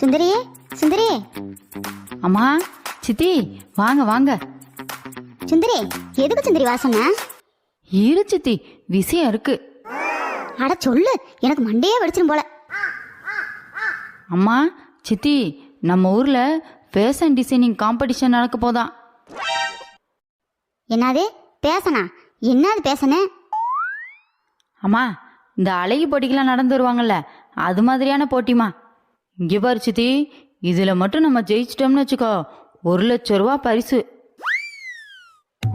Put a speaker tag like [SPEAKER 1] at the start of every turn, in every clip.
[SPEAKER 1] சுந்தரியே சுந்தரியே
[SPEAKER 2] அம்மா சித்தி வாங்க வாங்க.
[SPEAKER 1] சுந்தரி எதுக்கு சுந்தரி வாசனை
[SPEAKER 2] இரு சித்தி விஷயம் இருக்கு.
[SPEAKER 1] அட சொல்லு எனக்கு மண்டையே வெடிச்சிரும் போல.
[SPEAKER 2] அம்மா சித்தி நம்ம ஊர்ல ஃபேஷன் டிசைனிங் காம்படிஷன் நடக்க போதாம்
[SPEAKER 1] என்னது பேசனா? என்னது பேசனே?
[SPEAKER 2] அம்மா இந்த அழகி போட்டிக்கெல்லாம் நடந்து வருவாங்கல்ல அது மாதிரியான போட்டிமா இங்கே பாரு சித்தி இதுல மட்டும் நம்ம ஜெயிச்சிட்டோம்னு வச்சுக்கோ ஒரு லட்ச ரூபா பரிசு.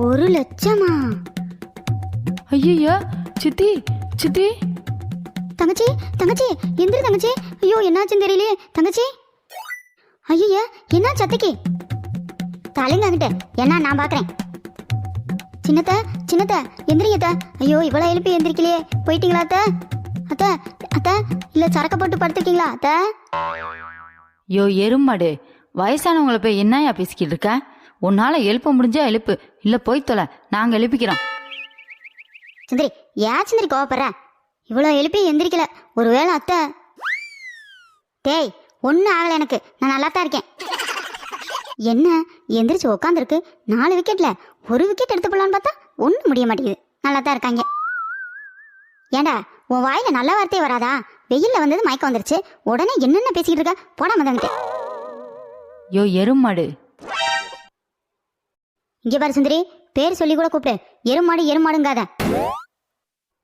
[SPEAKER 1] ஒரு லட்சமா?
[SPEAKER 2] ஐயய்யா சித்தி சித்தி.
[SPEAKER 1] தங்கச்சி தங்கச்சி எந்திரி தங்கச்சி. ஐயோ என்னாச்சுன்னு தெரியலையே தங்கச்சி. ஐயய்யா என்ன சத்தைக்கு தலைங்க அங்கிட்ட என்ன நான் பாக்குறேன். சின்னத்த சின்னத்த எந்திரிங்க அத்தை. ஐயோ இவ்வளவு எழுப்பி எந்திரிக்கலையே. போயிட்டீங்களா அத்த? அத்த அத்த இல்ல சரக்க போட்டு படுத்துருக்கீங்களா அத்த?
[SPEAKER 2] யோ எருமாடு. வயசானவங்கள போய் என்னயா பேசிக்கிட்டு இருக்க? உன்னால எழுப்ப முடிஞ்சா எழுப்பு. இல்ல போய் தொலை. நாங்க எழுப்பிக்கிறோம்.
[SPEAKER 1] சுந்தரி ஏன் சுந்தரி கோவப்படுற? இவ்வளவு எழுப்பி எந்திரிக்கல. ஒருவேளை அத்தை டேய் ஒன்றும் ஆகலை எனக்கு. நான் நல்லா தான் இருக்கேன். என்ன? எந்திரிச்சு உக்காந்துருக்கு. நாலு விக்கெட்ல ஒரு விக்கெட் எடுத்து போடலான்னு பார்த்தா ஒன்றும் முடிய மாட்டேங்குது. நல்லா தான் இருக்காங்க. ஏண்டா உன் வாயில நல்ல வார்த்தையே வராதா? வெயில்ல வந்தது மயக்கம் வந்துருச்சு. உடனே என்னென்ன பேசிக்கிட்டு இருக்க? போடாம தங்கிட்டு
[SPEAKER 2] யோ எருமாடு.
[SPEAKER 1] இங்கே பாரு சுந்தரி பேர் சொல்லி கூட கூப்பிடு. எருமாடு எருமாடுங்காத.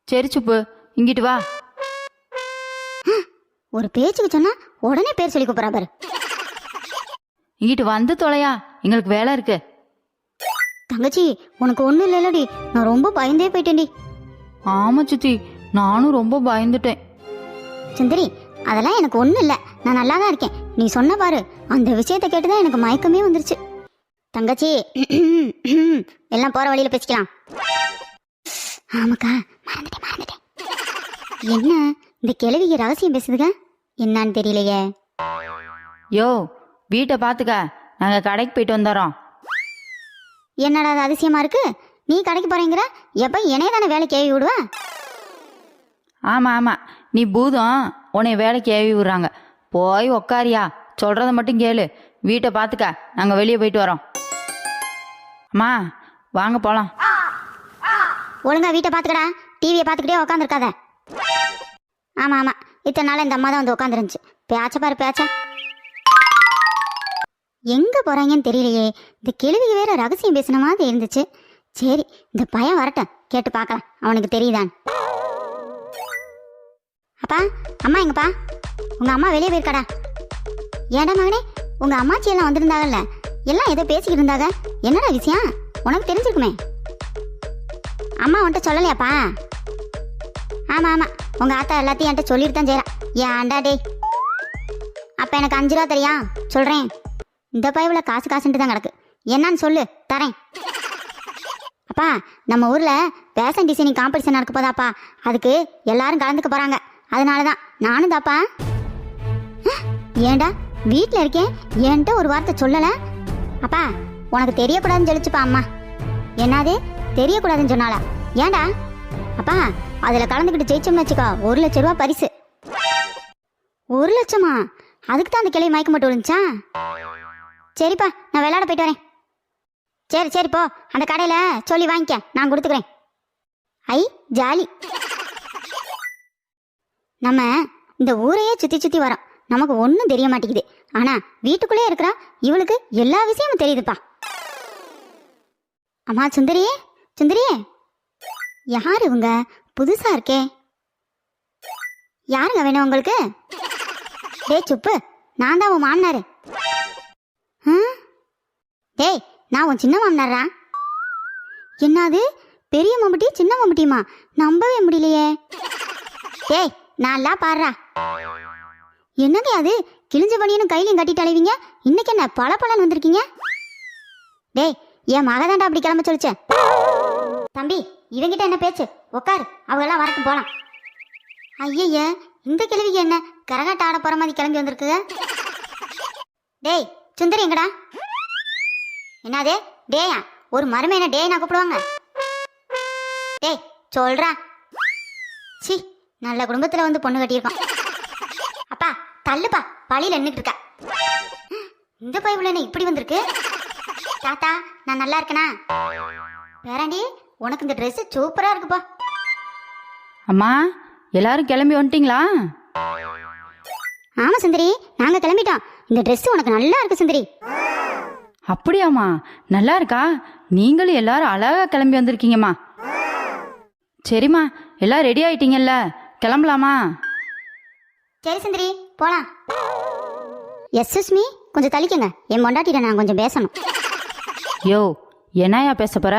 [SPEAKER 2] சரி சுப்பு இங்கிட்டு வா.
[SPEAKER 1] ஒரு பேச்சுக்கு சொன்னா உடனே பேர் சொல்லி கூப்பிட்றா பாரு.
[SPEAKER 2] இங்கிட்டு வந்து தொலையா எங்களுக்கு வேலை இருக்கு.
[SPEAKER 1] தங்கச்சி உனக்கு ஒன்றும் இல்லைல்லடி. நான் ரொம்ப பயந்தே போயிட்டேன்டி.
[SPEAKER 2] ஆமா சித்தி நானும் ரொம்ப பயந்துட்டேன்.
[SPEAKER 1] சுந்தரி அதெல்லாம் எனக்கு ஒன்றும் இல்லை. நான் நல்லா தான் இருக்கேன். நீ சொன்ன பாரு. அந்த விஷயத்தை கேட்டு தான் எனக்கு மயக்கமே வந்துருச்சு. தங்கச்சி எல்லாம் போகிற வழியில் பேசிக்கலாம். ஆமாக்கா மறந்துட்டேன் மறந்துட்டேன். என்ன? இந்த கிழவிக்கு ரகசியம் பேசுதுங்க என்னன்னு தெரியலையே.
[SPEAKER 2] யோ வீட்டை பாத்துக்க நாங்க கடைக்கு போயிட்டு வந்துடுறோம்.
[SPEAKER 1] என்னடா அது அதிசயமா இருக்கு? நீ கடைக்கு போறேங்கிற? எப்போ என்னைய தானே வேலைக்கு ஏவி விடுவ?
[SPEAKER 2] ஆமா ஆமா. நீ பூதம் உன்னை வேலைக்கு ஏவி விடுறாங்க. போய் உக்காரியா. சொல்றத மட்டும் கேளு. வீட்டை பாத்துக்க. நாங்க வெளியே போயிட்டு வரோம். அம்மா வாங்க போலாம்.
[SPEAKER 1] ஒழுங்கா வீட்டை பார்த்துக்கடா டிவியை பார்த்துக்கிட்டே உட்காந்துருக்காத ஆமாம் ஆமாம் இத்தனை நாள் இந்த அம்மா தான் வந்து உட்காந்துருந்துச்சு பேச்ச பாரு பேச்ச. எங்கே போகிறாங்கன்னு தெரியலையே. இந்த கேள்விக்கு வேற ரகசியம் பேசின மாதிரி இருந்துச்சு. சரி இந்த பையன் வரட்டும். கேட்டு பார்க்கலாம். அவனுக்கு தெரியுதான் அப்பா அம்மா எங்கப்பா? உங்கள் அம்மா வெளியே போயிருக்காடா? ஏடா மகனே உங்கள் அம்மாச்சி எல்லாம் வந்திருந்தாங்கல்ல? எல்லாம் ஏதோ பேசிக்கிட்டு இருந்தாங்க. என்னடா விஷயம்? உனக்கு தெரிஞ்சிருக்குமே. அம்மா உன்ட்ட சொல்லலையாப்பா? ஆமா ஆமா. உங்க ஆத்தா எல்லாத்தையும் என்கிட்ட சொல்லிட்டு தான் செய்யறா ஏன்டா டேய். அப்ப எனக்கு அஞ்சு ரூபா தெரியா? சொல்றேன். இந்த பயவில் காசு காசுன்ட்டு தான் கிடக்கு. என்னன்னு சொல்லு தரேன். அப்பா நம்ம ஊரில் ஃபேஷன் டிசைனிங் காம்படிஷன் நடக்க போதாப்பா. அதுக்கு எல்லாரும் கலந்துக்க போகிறாங்க அதனால தான் நானும் தாப்பா ஏண்டா ஏன்டா வீட்டில் இருக்கேன். ஏன்ட்ட ஒரு வார்த்தை சொல்லலை. அப்பா உனக்கு தெரியக்கூடாதுன்னு சொல்லிச்சுப்பா அம்மா. என்னது? தெரியக்கூடாதுன்னு சொன்னாலா ஏன்டா அப்பா அதில் கலந்துக்கிட்டு ஜெயிச்சோம்னு வச்சுக்கோ ஒரு லட்ச ரூபா பரிசு. ஒரு லட்சமா? அதுக்கு தான் அந்த கிளை மயக்க மட்டும் விழுந்துச்சா? சரிப்பா நான் விளையாட போயிட்டு வரேன். சரி சரி போ. அந்த கடையில் சொல்லி வாங்கிக்க. நான் கொடுத்துக்கிறேன். ஐ ஜாலி. நம்ம இந்த ஊரையே சுற்றி சுற்றி வரோம். நமக்கு ஒன்றும் தெரிய மாட்டேங்குது. ஆனா வீட்டுக்குள்ளே இருக்கிறா இவளுக்கு எல்லா விஷயமும் தெரியுதுப்பா. அம்மா சுந்தரியே சுந்தரியே. யார் இவங்க? புதுசாக இருக்கே. யாருங்க வேணும் உங்களுக்கு? டே சுப்பு நான் தான் உன் மாமனாரு. டேய் நான் உன் சின்ன மாமனாரா என்னது? பெரிய மம்பட்டி சின்ன மம்பட்டியுமா? நம்பவே முடியலையே. டேய் நான்லாம் பாடுறா. என்னங்க அது? கிழிஞ்ச பணியனும் கையிலையும் கட்டிட்டு அலைவீங்க? இன்னைக்கு என்ன பல பலன் வந்திருக்கீங்க? டேய் என் மகதாண்டா அப்படி கிளம்ப சொல்லிச்சேன் தம்பி இவங்கிட்ட என்ன பேச்சு? உக்காரு அவங்க எல்லாம் வரட்டும் போலாம். ஐயய்ய இந்த கிழவிக்கு என்ன? கரகாட்ட ஆட போற மாதிரி கிளம்பி வந்திருக்குங்க. டேய் சுந்தரி எங்கடா? என்னது? டேயா ஒரு மருமை என்ன டேய் நான் கூப்பிடுவாங்க? டேய் சொல்றா. சி நல்ல குடும்பத்துல வந்து பொண்ணு கட்டியிருக்கோம். தள்ளுப்பா பழியில நின்றுட்டு இருக்கா இந்த பைபிள் என்ன இப்படி வந்திருக்கு? தாத்தா நான் நல்லா இருக்கேனா? பேராண்டி உனக்கு இந்த Dress சூப்பரா இருக்குப்பா
[SPEAKER 2] அம்மா எல்லாரும் கிளம்பி வந்துட்டீங்களா?
[SPEAKER 1] ஆமா சுந்தரி. நாங்க கிளம்பிட்டோம். இந்த Dress உனக்கு நல்லா இருக்கு சுந்தரி.
[SPEAKER 2] அப்படியாம்மா. நல்லா இருக்கா? நீங்களும் எல்லாரும் அழகா கிளம்பி வந்திருக்கீங்கம்மா. சரிம்மா எல்லாம் ரெடி ஆயிட்டீங்கல்ல? கிளம்பலாமா?
[SPEAKER 1] சரி சுந்தரி போலாம். எஸ் சுஸ்மி கொஞ்சம் தள்ளிக்கங்க. என் பொண்டாட்டிட்ட நான் கொஞ்சம் பேசணும்.
[SPEAKER 2] யோ என்னையா பேச போற?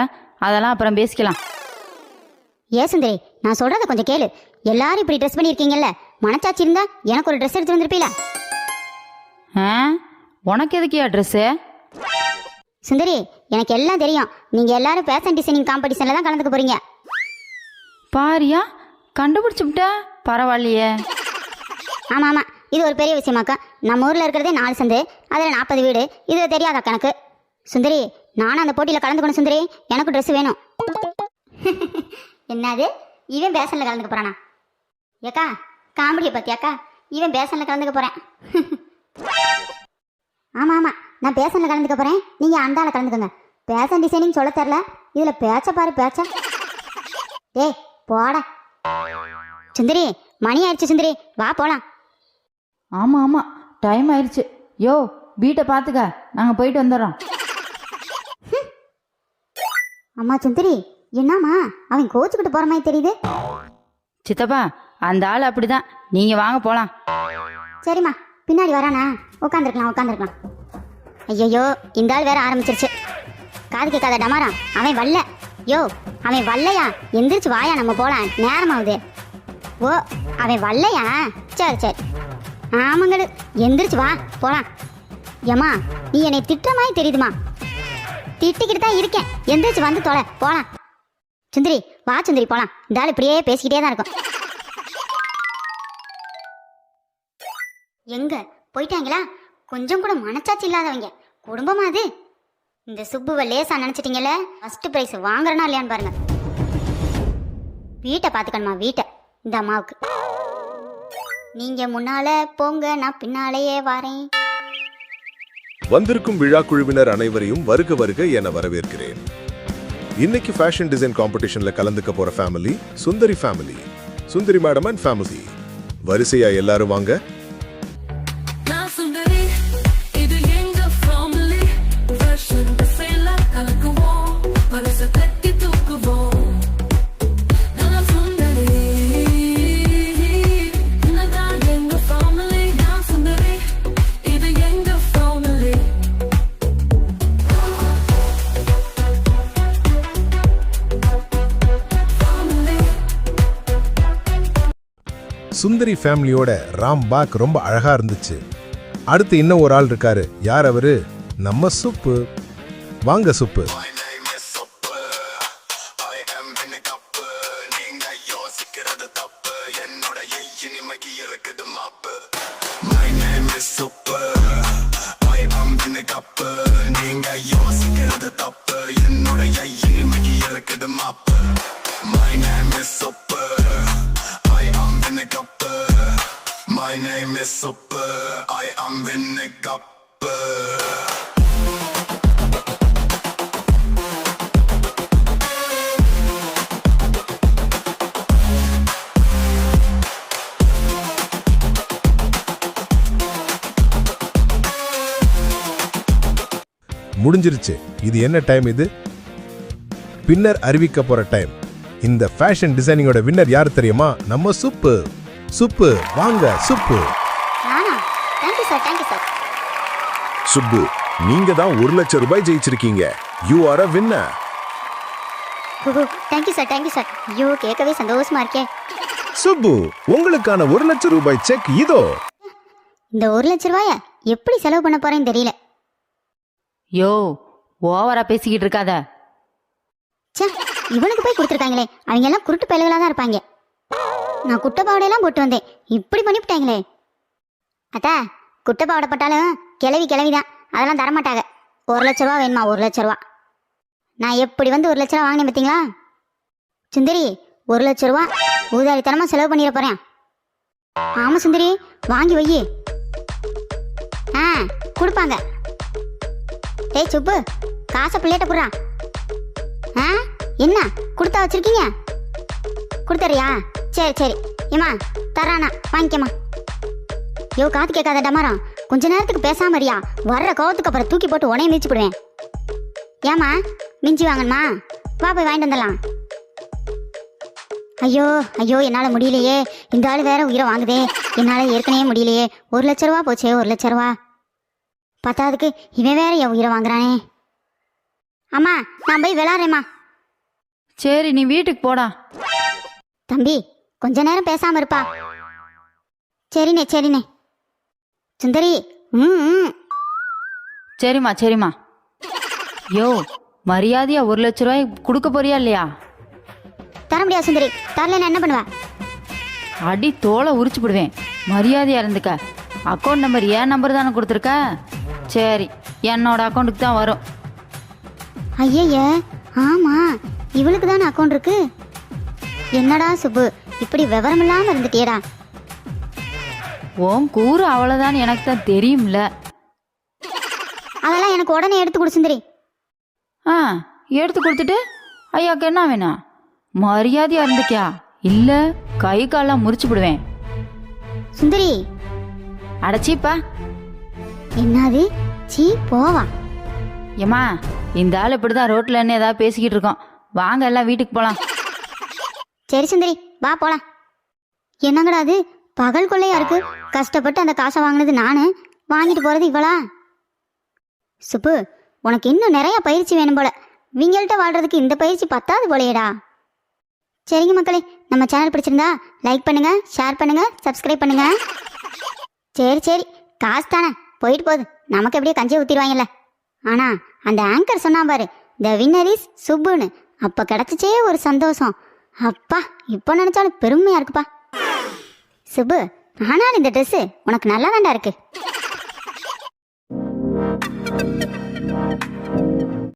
[SPEAKER 2] அதெல்லாம் அப்புறம் பேசிக்கலாம்.
[SPEAKER 1] ஏ சுந்தரி நான் சொல்றத கொஞ்சம் கேளு. எல்லாரும் இப்படி ட்ரெஸ் பண்ணியிருக்கீங்கல்ல? மனச்சாட்சி இருந்தா எனக்கு ஒரு ட்ரெஸ் எடுத்து வந்திருப்பீல
[SPEAKER 2] உனக்கு எதுக்கியா ட்ரெஸ்ஸு
[SPEAKER 1] சுந்தரி எனக்கு எல்லாம் தெரியும். நீங்க எல்லாரும் ஃபேஷன் டிசைனிங் காம்படிஷன்ல தான் கலந்துக்க போறீங்க.
[SPEAKER 2] பாரியா? கண்டுபிடிச்சுவிட்ட பரவாயில்லையே.
[SPEAKER 1] ஆமா ஆமா. இது ஒரு பெரிய விஷயமாக்கா நம்ம ஊர்ல இருக்கிறதே நாலு சந்து அதுல நாற்பது வீடு. இதுல தெரியாதா கணக்கு? சுந்தரி நானும் அந்த போட்டியில கலந்துக்கணும் சுந்தரி. எனக்கு Dress வேணும். என்னது? இவன் பேசன்ல கலந்துக்க போறானா? ஏக்கா காமெடியை பத்தியாக்கா இவன் பேசன்ல கலந்துக்க போறேன். ஆமா ஆமா. நான் பேசன்ல கலந்துக்க போறேன். நீங்க அந்தால கலந்துக்கோங்க. பேஷன் டிசைனிங் சொல்ல தெரில இதுல பேச்ச பாரு பேச்ச. டேய் போட. சுந்தரி மணி ஆயிடுச்சு சுந்தரி. வா போலாம்.
[SPEAKER 2] ஆமா ஆமா. டைம் ஆயிடுச்சு. யோ வீட்டை பார்த்துக்க. நாங்கள் போயிட்டு வந்துடுறோம்.
[SPEAKER 1] அம்மா சுந்தரி என்னம்மா? அவன் கோச்சுக்கிட்டு போற மாதிரி தெரியுது.
[SPEAKER 2] சித்தப்பா அந்த ஆள் அப்படிதான். நீங்க வாங்க போலாம்.
[SPEAKER 1] சரிம்மா. பின்னாடி வரானா? உட்காந்துருக்கலாம் உட்காந்துருக்கலாம் ஐயோ இந்த ஆள் வேற ஆரம்பிச்சிருச்சு. காது கேட்காத டமாரா அவன் வல்ல. யோ அவன் வல்லையா? எந்திரிச்சு வாயா நம்ம போலாம். நேரமாகுது ஓ அவன் வல்லையா? சரி சரி. ஆமாங்கடு எந்திரிச்சு வா போலாம். ஏம்மா நீ என்னை திட்டுற மாதிரி தெரியுதுமா? திட்டிக்கிட்டு தான் இருக்கேன். எந்திரிச்சு வந்து தொலை போலாம். சுந்தரி வா சுந்தரி போலாம். இந்த ஆள் இப்படியே பேசிக்கிட்டே தான் இருக்கும். எங்க? போயிட்டாங்களா? கொஞ்சம் கூட மனச்சாட்சி இல்லாதவங்க. குடும்பமா அது இந்த சுப்புவை லேசா நினைச்சிட்டீங்கல்ல? ஃபர்ஸ்ட் பிரைஸ் வாங்குறனா இல்லையான்னு பாருங்க. வீட்டை பார்த்துக்கணுமா வீட்டை? இந்த அம்மாவுக்கு. நீங்க முன்னால போங்க நான் பின்னாலேயே வரேன்.
[SPEAKER 3] வந்திருக்கும் விழா குழுவினர் அனைவரையும் வருக வருக என வரவேற்கிறேன். இன்னைக்கு ஃபேஷன் டிசைன் காம்படிஷன்ல கலந்துக்க போற family Sundari family Sundari madam and family வரிசையா எல்லாரும் வாங்க.
[SPEAKER 4] சுந்தரி
[SPEAKER 3] ஃபேமிலியோட ராம் பாக் ரொம்ப அழகாக இருந்துச்சு. அடுத்து இன்னும் ஒரு ஆள் இருக்காரு. யார் அவரு? நம்ம சுப்பு. வாங்க Subbu.
[SPEAKER 5] My name is Super, I am Vinnegapper.
[SPEAKER 3] முடிஞ்சிருச்சு. இது என்ன டைம் இது? பின்னர் அறிவிக்க போற டைம் இந்த ஃபேஷன் டிசைனிங்கோட வின்னர் யார் தெரியுமா? நம்ம சூப்பு சுப்பு வாங்க சுப்பு.
[SPEAKER 1] நானா? Thank you sir thank you sir
[SPEAKER 3] Subbu நீங்க தான் ஒரு லட்சம் ரூபாய் ஜெயிச்சிருக்கீங்க. You are a winner
[SPEAKER 1] thank you sir thank you sir ஐயோ கேட்கவே சந்தோஷமா இருக்கே.
[SPEAKER 3] சுப்பு உங்களுக்கான ஒரு லட்சம் ரூபாய் செக் இதோ.
[SPEAKER 1] இந்த ஒரு லட்ச ரூபாய எப்படி செலவு பண்ண போறேன்னு தெரியல.
[SPEAKER 2] யோ ஓவரா பேசிக்கிட்டு இருக்காத.
[SPEAKER 1] ச்சே இவனுக்கு போய் கொடுத்துருக்காங்களே. அவங்க எல்லாம் குருட்டு பயல்களா தான் இருப்பாங்க. நான் குட்டை பாவடையெல்லாம் போட்டு வந்தேன். இப்படி பண்ணிவிட்டாங்களே. அத்தா குட்டை பாவடை போட்டாலும் கிளவி கிளவி தான் அதெல்லாம் தரமாட்டாங்க. ஒரு லட்ச ரூபா வேணுமா? ஒரு லட்ச ரூபா. நான் எப்படி வந்து ஒரு லட்ச ரூபா வாங்கினேன் பார்த்தீங்களா? சுந்தரி ஒரு லட்ச ரூபா ஊதாரித்தனமாக செலவு பண்ணிட போறேன். ஆமாம் சுந்தரி வாங்கி வை ஆ கொடுப்பாங்க. டேய் சுப்பு காசை பிள்ளைகிட்ட போடுறான் ஆ என்ன? கொடுத்தா வச்சுருக்கீங்க? கொடுத்தறியா சரி சரி. ஏம்மா தரானா வாங்கிக்கம்மா. யோ காத்து கேட்காத டமாரம். கொஞ்ச நேரத்துக்கு பேசாம இருயா. வர்ற கோவத்துக்கு அப்புறம் தூக்கி போட்டு உனைய மிதிச்சு போடுவேன் ஏம்மா மிஞ்சி வாங்கணுமா? வா போய் வாங்கிட்டு வந்துடலாம். ஐயோ ஐயோ என்னால் முடியலையே. இந்த ஆள் வேற உயிரை வாங்குதே. என்னால் ஏற்கனவே முடியலையே. ஒரு லட்ச ரூபா போச்சே ஒரு லட்ச ரூபா. பத்தாவதுக்கு இவன் வேற என் உயிரை வாங்குறானே. அம்மா நான் போய் விளாட்றேம்மா.
[SPEAKER 2] சரி நீ வீட்டுக்கு போடா.
[SPEAKER 1] தம்பி கொஞ்ச நேரம் பேசாம இருப்பா. சரிண்ணே சரிண்ணே. சுந்தரி ம்.
[SPEAKER 2] சரிம்மா சரிம்மா. யோ மரியாதையா ஒரு லட்ச ரூபாய் கொடுக்க போறியா இல்லையா?
[SPEAKER 1] தர முடியாது சுந்தரி. தரல என்ன பண்ணுவ?
[SPEAKER 2] அடி தோலை உரிச்சு விடுவேன் மரியாதையா இருந்துக்க. அக்கௌண்ட் நம்பர் ஏன் நம்பர் தானே கொடுத்துருக்க? சரி என்னோட அக்கௌண்ட்டுக்கு தான் வரும்.
[SPEAKER 1] ஐயய்ய ஆமா. இவளுக்கு தானே அக்கௌண்ட் இருக்கு? என்னடா சுப்பு? இப்படி விவரம் இல்லாம இருந்துட்டியடா.
[SPEAKER 2] உன் கூறு அவ்வளோதான் எனக்கு தான் தெரியும்ல.
[SPEAKER 1] அதெல்லாம் எனக்கு உடனே எடுத்து கொடு சுந்தரி.
[SPEAKER 2] ஆ எடுத்து கொடுத்துட்டு ஐயாக்கு என்ன வேணும் மரியாதையா இருந்துக்கியா இல்லை கை காலெல்லாம் முறிச்சு விடுவேன்.
[SPEAKER 1] சுந்தரி.
[SPEAKER 2] அடச்சிப்பா
[SPEAKER 1] என்னது? சீ போவா.
[SPEAKER 2] ஏம்மா இந்த ஆள் இப்படி தான் ரோட்டில் என்ன ஏதாவது பேசிக்கிட்டு இருக்கோம். வாங்க எல்லாம் வீட்டுக்கு போகலாம்
[SPEAKER 1] சரி சுந்தரி. வா போலாம். என்னங்கடா அது? பகல் கொள்ளையா இருக்கு. கஷ்டப்பட்டு அந்த காசை வாங்கினது நானு. வாங்கிட்டு போறது இவளா? சுப்பு உனக்கு இன்னும் நிறைய பயிற்சி வேணும் போல. விங்கள்கிட்ட வாழ்றதுக்கு இந்த பயிற்சி பத்தாது போலையேடா. சரிங்க மக்களே நம்ம சேனல் பிடிச்சிருந்தா லைக் பண்ணுங்க ஷேர் பண்ணுங்க சப்ஸ்கிரைப் பண்ணுங்க. சரி சரி. காசு தானே. போயிட்டு போகுது. நமக்கு எப்படியே கஞ்சியை ஊத்திடுவாங்கல்ல. ஆனா அந்த ஆங்கர் சொன்னா பாரு த வின்னர் இஸ் சுப்புன்னு. அப்ப கிடைச்சிச்சே ஒரு சந்தோஷம். அப்பா இப்போ நினைச்சாலும் பெருமையா இருக்குப்பா. சுபு ஆனால் இந்த ட்ரெஸ்ஸு உனக்கு நல்லா இருக்கு.